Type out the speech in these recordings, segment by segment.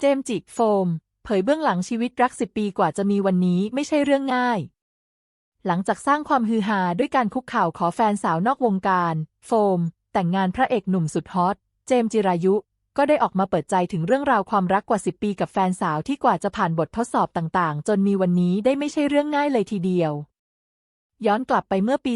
เจมจิโฟม เผยเบื้องหลังชีวิตรักสิบปีกว่าจะมีวันนี้ไม่ใช่เรื่องง่าย หลังจากสร้างความฮือฮาด้วยการคุกเข่าขอแฟนสาวนอกวงการ โฟม แต่งงานพระเอกหนุ่มสุดฮอต เจมจิรายุ ก็ได้ออกมาเปิดใจถึงเรื่องราวความรักกว่า 10 ปีกับแฟนสาวที่กว่าจะผ่านบททดสอบต่างๆ จนมีวันนี้ได้ไม่ใช่เรื่องง่ายเลยทีเดียว ย้อนกลับไปเมื่อปี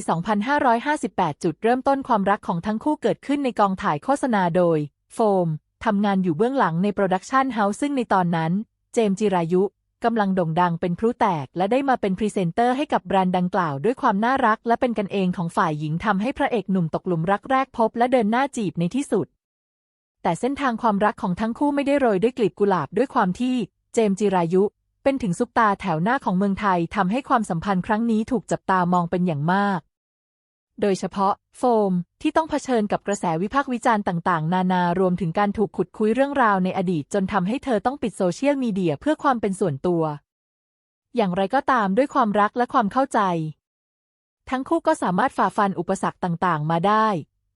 2558 จุดเริ่มต้นความรักของทั้งคู่เกิดขึ้นในกองถ่ายโฆษณาโดย โฟม ทำงานอยู่เบื้องหลังในโปรดักชันเฮาส์ซึ่งในตอนนั้น เจมจิรายุกำลังโด่งดังเป็นพลุแตก และได้มาเป็นพรีเซนเตอร์ให้กับแบรนด์ดังกล่าวด้วยความน่ารัก และเป็นกันเองของฝ่ายหญิงทำให้พระเอกหนุ่มตกหลุมรักแรกพบและเดินหน้าจีบในที่สุด แต่เส้นทางความรักของทั้งคู่ไม่ได้โรยด้วยกลีบกุหลาบด้วยความที่ เจมจิรายุ เป็นถึงซุปตาแถวหน้าของเมืองไทยทำให้ความสัมพันธ์ครั้งนี้ถูกจับตามองเป็นอย่างมาก โดยเฉพาะ โฟม ที่ต้องเผชิญกับกระแสวิพากษ์วิจารณ์ต่างๆ นานารวมถึงการถูกขุดคุยเรื่องราวในอดีตจนทำให้เธอต้องปิดโซเชียลมีเดียเพื่อความเป็นส่วนตัว อย่างไรก็ตามด้วยความรักและความเข้าใจ ทั้งคู่ก็สามารถฝ่าฟันอุปสรรคต่างๆ มาได้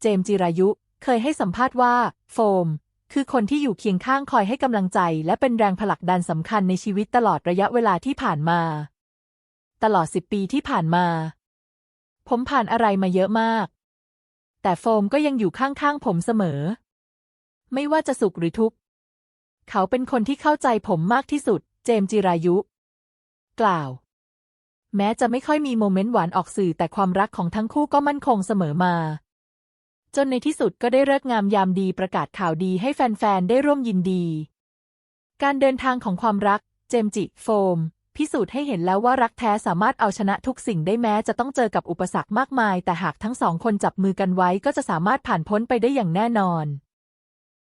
เจมส์จิรายุ เคยให้สัมภาษณ์ว่า โฟม คือคนที่อยู่เคียงข้างคอยให้กำลังใจ และเป็นแรงผลักดันสำคัญในชีวิตตลอดระยะเวลาที่ผ่านมา ตลอดสิบปีที่ผ่านมา ผมผ่านอะไรมาเยอะมาก แต่โฟมก็ยังอยู่ข้างๆผมเสมอ ไม่ว่าจะสุขหรือทุกข์ เขาเป็นคนที่เข้าใจผมมากที่สุด เจมจิรายุ กล่าว แม้จะไม่ค่อยมีโมเมนต์หวานออกสื่อแต่ความรักของทั้งคู่ก็มั่นคงเสมอมา จนในที่สุดก็ได้เลิกงามยามดีประกาศข่าวดีให้แฟนๆ ได้ร่วมยินดี การเดินทางของความรัก เจมจิ โฟม พิสูจน์ให้เห็นแล้วว่ารักแท้สามารถเอาชนะทุกสิ่งได้แม้จะต้องเจอกับอุปสรรคมากมาย แต่หากทั้งสองคนจับมือกันไว้ก็จะสามารถผ่านพ้นไปได้อย่างแน่นอน